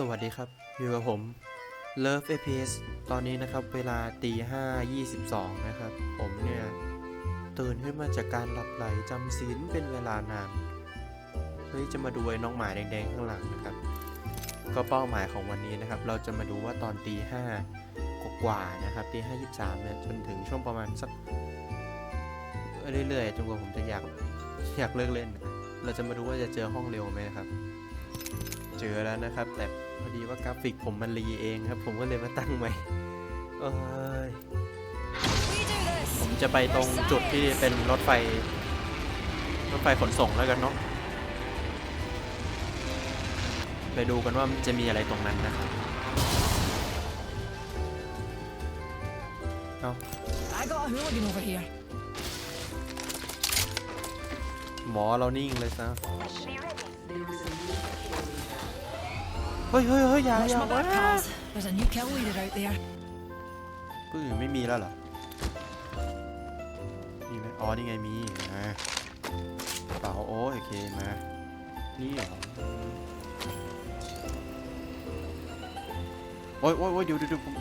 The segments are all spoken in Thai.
สวัสดีครับ อยู่กับผม Love FPS ตอนนี้นะครับเวลาตีห้ายี่สิบสองนะครับ ผมเนี่ย ตื่นขึ้นมาจากการหลับไหลจำศีลเป็นเวลานานเฮ้ยจะมาดูไอ้น้องหมาแดงๆข้างหลังนะครับ ก็เป้าหมายของวันนี้นะครับ เราจะมาดูว่าตอนตีห้ากว่านะครับตีห้ายี่สามเนี่ยจนถึงช่วงประมาณสักเรื่อยๆจนกว่าผมจะอยากอยากเลิกเล่น เราจะมาดูว่าจะเจอห้องเร็วไหมครับ เจอแล้วนะครับ แต่พอดีว่ากราฟิกผมมันรีเองครับ ผมก็เลยมาตั้งใหม่เอ้ย We do this. ผมจะไปตรงจุดที่เป็นรถไฟ รถไฟขนส่งแล้วกันเนาะไปดูกันว่ามันจะมีอะไรตรงนั้นนะครับเอา I got a hooligan over here. หมอเรานิ่งเลยซะ เฮ้ยเฮ้ยเฮ้ยอย่า Watch อย่า my ว้า back, pals. There's a new kill leader out there. ปื้อไม่มีแล้วเหรอ มีไหมอ๋อ นี่ไงมีมาเป๋าโอ้ยโอเค มา นี่เหรอ โอ้ยโอ้ยโอ้ยเดี๋ยวเดี๋ยวเดี๋ยวผม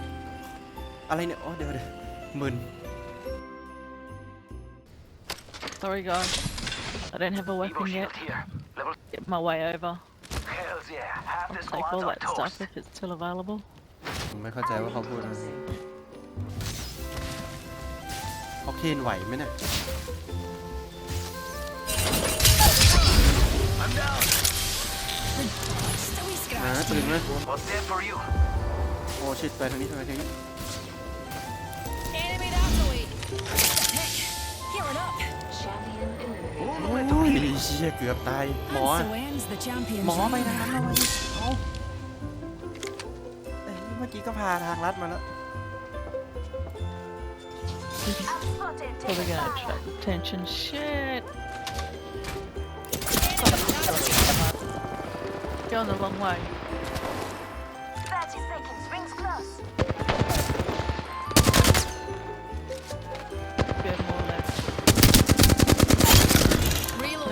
อะไรเนี่ยโอ้ยเดี๋ยวเดี๋ยวมึน Sorry guys, I don't have a Evo weapon yet. shield here. Level Get my way over. Hells yeah. Half the I'll take squads all are that stuff toast. if it's still available. ผมไม่เข้าใจว่าเขาพูดอะไรเขาเคนไหวไหมเนี่ย I'm down. Just a wee อ่า scratch. ตื่นไหม What's there for you? โอ้ชิดไปทางนี้ทางนี้ทางนี้ Enemy that way. Heck. Healing up. โอ้ยเชี่ยเกือบตาย หมอ And so ends the champion's หมอไป reign. ทางอะไรเอาเอ้ยเมื่อกี้ก็พาทางลัดมาแล้ว Probably gonna attract attention. Shit! Going the wrong way. 30 seconds, rings close.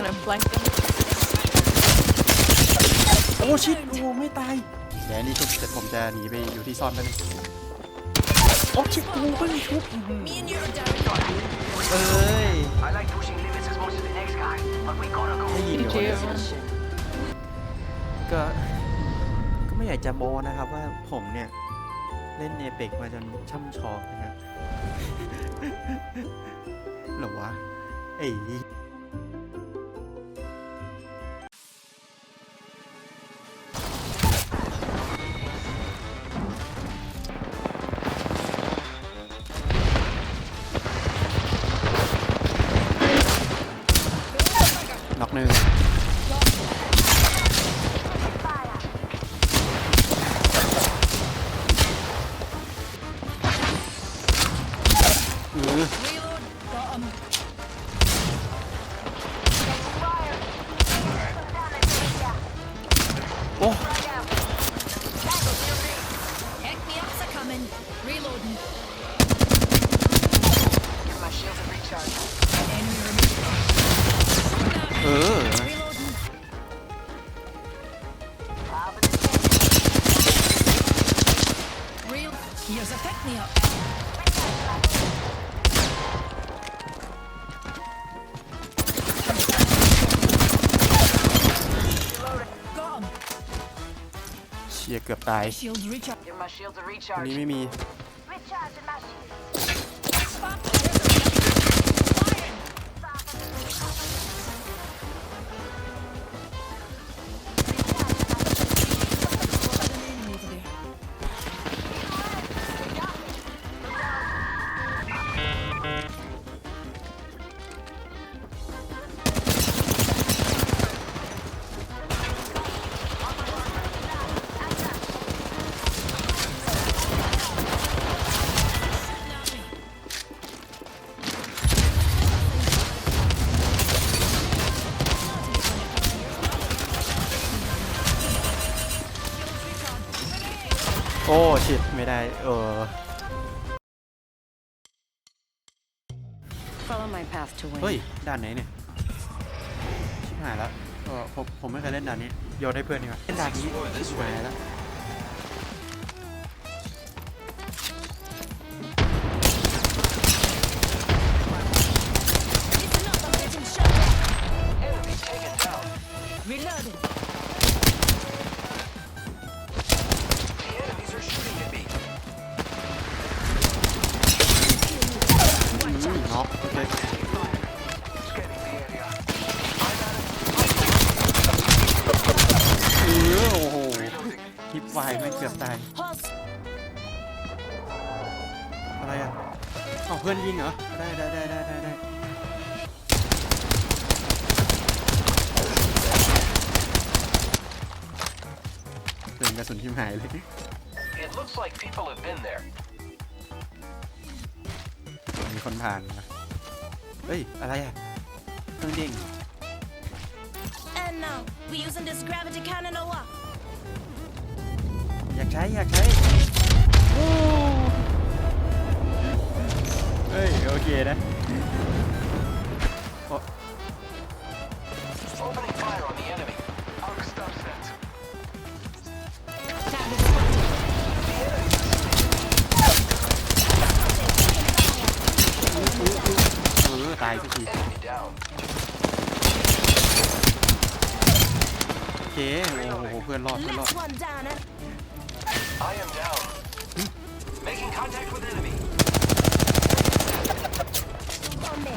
Gonna flank them. โอ้ชิดโอ้ไม่ตายเดี๋ยวอันนี้ชุบเสร็จผมจะหนีไปอยู่ที่ซ่อนได้ไหมโอ้ชิดกูไม่มีชุบอื้อหือ Me and you are down. เอ้ย I like pushing limits as much as the next guy, but we gotta go. ได้ยินอยู่ GG เนี่ย everyone. ก็ก็ไม่อยากจะโมนะครับว่าผมเนี่ย เล่นเนเปกมาจนช่ำชองนะครับ เหรอวะเอ้ โอ้ Heck me up's a coming. Reloading. My shields have recharged. Enemy removed. เออ Reloading. Real. Here's a pick me up. เชียเกือบตาย Shields reach up. Give my shields a อัน recharge. นี้ไม่มี Recharging my shield. โอ้ชิดไม่ได้ เออ Follow my path to เฮ้ย ด่านไหนเนี่ย ชิบหายแล้วเออผมผมไม่เคยเล่นด่านนี้ โยนให้เพื่อนดีกว่าเล่นด่านนี้ชิบหายแล้ว วายไม่งเกือบตาย Host. อะไรอะเอาเพื่อนยิงเหรอ ได้ได้ได้ได้ได้ได้เติมกระสุนทิมหายเลย It looks like people have been there. มีคนผ่านนะเฮ้ย อะไรอะเครื่องเด้ง And now, we using this gravity cannon or what? อยากใช้อยากใช้เฮ้ยโอเคนะโอ้ Opening fire on the enemy. Arc stops that. Target spotted. เออตายสักที Enemy down. โอเคโอ้โหเพื่อนรอดเพื่อนรอด Last one down, eh? I am down. Making contact with enemy. On me.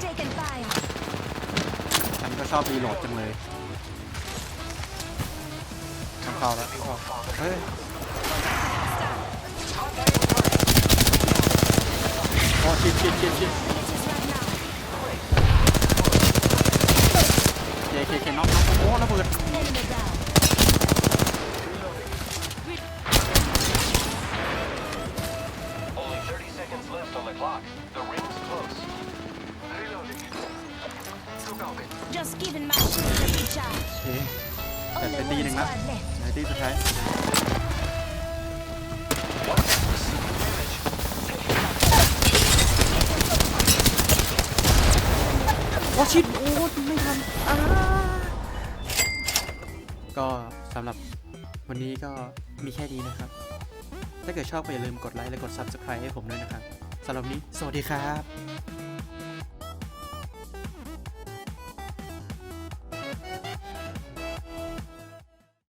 Taken fire. ฉันก็ชอบรีโหลดจังเลยต้องเข้าแล้วเข้าเฮ้ย left on the clock. The ring's close. Reloading. Took out it. Just giving my shield a recharge. โอเคแต่ Only ไปตีห one นึ่งละ squad left. ไหนตีสุดท้าย อ้ชิดโอ้ไม่ทันอ่าก็สำหรับวันนี้ก็มีแค่นี้นะครับ ถ้าเกิดชอบก็อย่าลืมกดไลค์และกด Subscribe ให้ผมด้วยนะครับสำหรับนี้ สวัสดีครับ